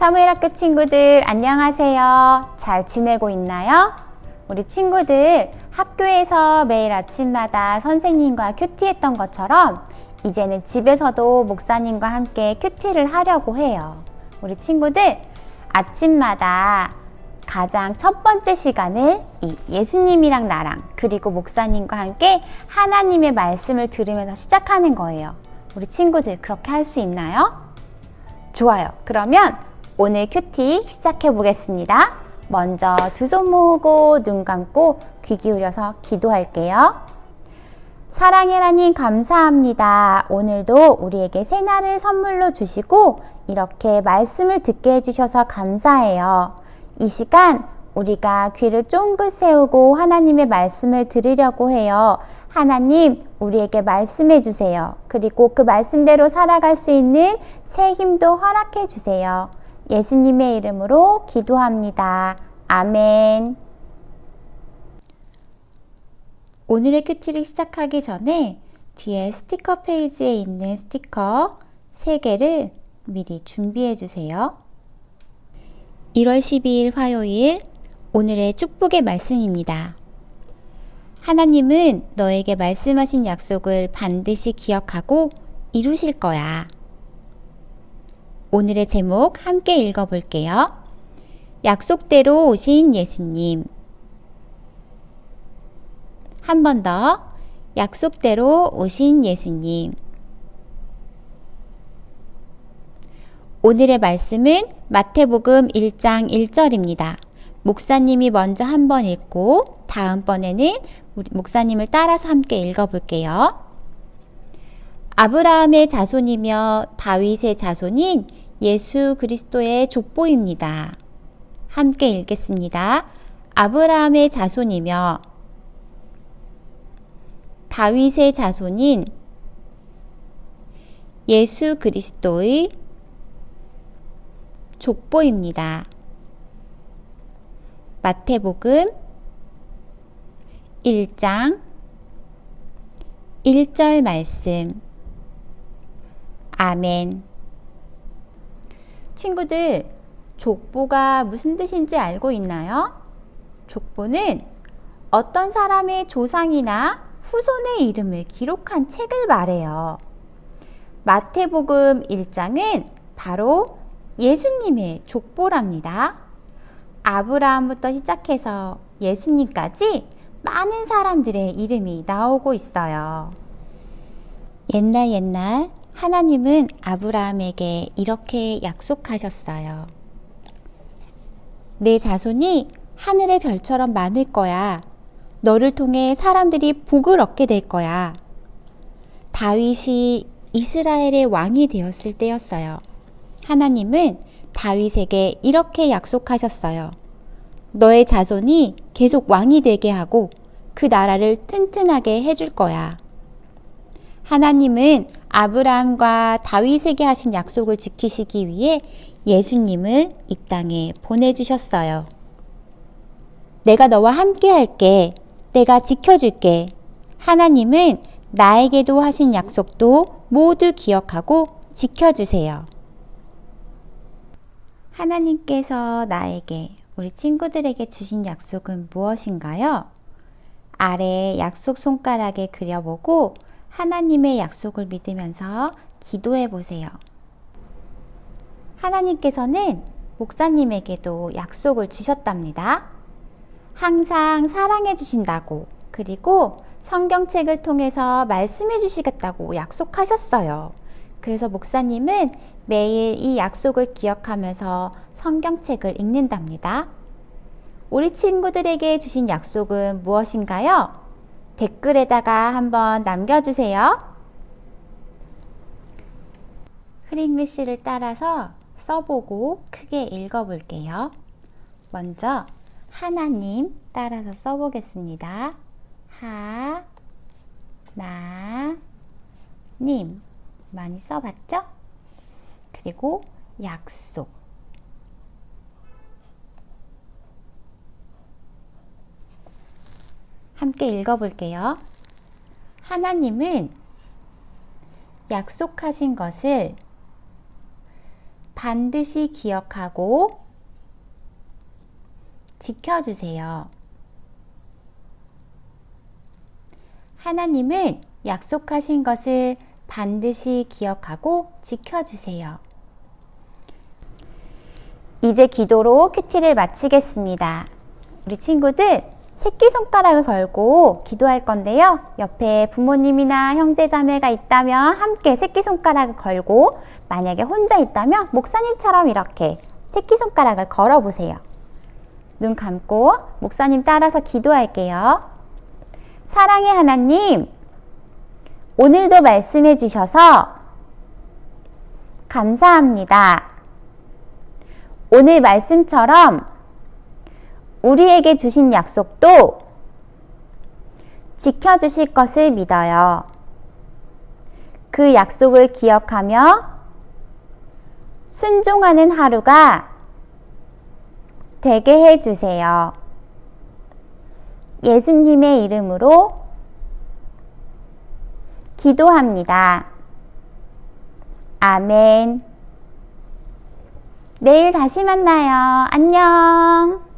사무엘 학교 친구들 안녕하세요. 잘 지내고 있나요? 우리 친구들 학교에서 매일 아침마다 선생님과 큐티했던 것처럼 이제는 집에서도 목사님과 함께 큐티를 하려고 해요. 우리 친구들 아침마다 가장 첫 번째 시간을 이 예수님이랑 나랑 그리고 목사님과 함께 하나님의 말씀을 들으면서 시작하는 거예요. 우리 친구들 그렇게 할 수 있나요? 좋아요. 그러면 오늘 큐티 시작해 보겠습니다. 먼저 두 손 모으고 눈 감고 귀 기울여서 기도할게요. 사랑의 하나님 감사합니다. 오늘도 우리에게 새날을 선물로 주시고 이렇게 말씀을 듣게 해주셔서 감사해요. 이 시간 우리가 귀를 쫑긋 세우고 하나님의 말씀을 들으려고 해요. 하나님, 우리에게 말씀해 주세요. 그리고 그 말씀대로 살아갈 수 있는 새 힘도 허락해 주세요. 예수님의 이름으로 기도합니다. 아멘. 오늘의 큐티를 시작하기 전에 뒤에 스티커 페이지에 있는 스티커 3개를 미리 준비해 주세요. 1월 12일 화요일 오늘의 축복의 말씀입니다. 하나님은 너에게 말씀하신 약속을 반드시 기억하고 이루실 거야. 오늘의 제목 함께 읽어볼게요. 약속대로 오신 예수님. 한 번 더. 약속대로 오신 예수님. 오늘의 말씀은 마태복음 1장 1절입니다. 목사님이 먼저 한 번 읽고 다음번에는 목사님을 따라서 함께 읽어볼게요. 아브라함의 자손이며 다윗의 자손인 예수 그리스도의 족보입니다. 함께 읽겠습니다. 아브라함의 자손이며 다윗의 자손인 예수 그리스도의 족보입니다. 마태복음 1장 1절 말씀. 아멘. 친구들, 족보가 무슨 뜻인지 알고 있나요? 족보는 어떤 사람의 조상이나 후손의 이름을 기록한 책을 말해요. 마태복음 1장은 바로 예수님의 족보랍니다. 아브라함부터 시작해서 예수님까지 많은 사람들의 이름이 나오고 있어요. 옛날 옛날 하나님은 아브라함에게 이렇게 약속하셨어요. 내 자손이 하늘의 별처럼 많을 거야. 너를 통해 사람들이 복을 얻게 될 거야. 다윗이 이스라엘의 왕이 되었을 때였어요. 하나님은 다윗에게 이렇게 약속하셨어요. 너의 자손이 계속 왕이 되게 하고 그 나라를 튼튼하게 해줄 거야. 하나님은 아브라함과 다윗에게 하신 약속을 지키시기 위해 예수님을 이 땅에 보내주셨어요. 내가 너와 함께 할게. 내가 지켜줄게. 하나님은 나에게도 하신 약속도 모두 기억하고 지켜주세요. 하나님께서 나에게, 우리 친구들에게 주신 약속은 무엇인가요? 아래 약속 손가락에 그려보고 하나님의 약속을 믿으면서 기도해 보세요. 하나님께서는 목사님에게도 약속을 주셨답니다. 항상 사랑해 주신다고, 그리고 성경책을 통해서 말씀해 주시겠다고 약속하셨어요. 그래서 목사님은 매일 이 약속을 기억하면서 성경책을 읽는답니다. 우리 친구들에게 주신 약속은 무엇인가요? 댓글에다가 한번 남겨주세요. 흐린 글씨를 따라서 써보고 크게 읽어볼게요. 먼저 하나님 따라서 써보겠습니다. 하, 나, 님. 많이 써봤죠? 그리고 약속. 함께 읽어볼게요. 하나님은 약속하신 것을 반드시 기억하고 지켜주세요. 하나님은 약속하신 것을 반드시 기억하고 지켜주세요. 이제 기도로 큐티를 마치겠습니다. 우리 친구들 새끼손가락을 걸고 기도할 건데요. 옆에 부모님이나 형제 자매가 있다면 함께 새끼손가락을 걸고 만약에 혼자 있다면 목사님처럼 이렇게 새끼손가락을 걸어보세요. 눈 감고 목사님 따라서 기도할게요. 사랑의 하나님, 오늘도 말씀해 주셔서 감사합니다. 오늘 말씀처럼 우리에게 주신 약속도 지켜주실 것을 믿어요. 그 약속을 기억하며 순종하는 하루가 되게 해주세요. 예수님의 이름으로 기도합니다. 아멘. 내일 다시 만나요. 안녕.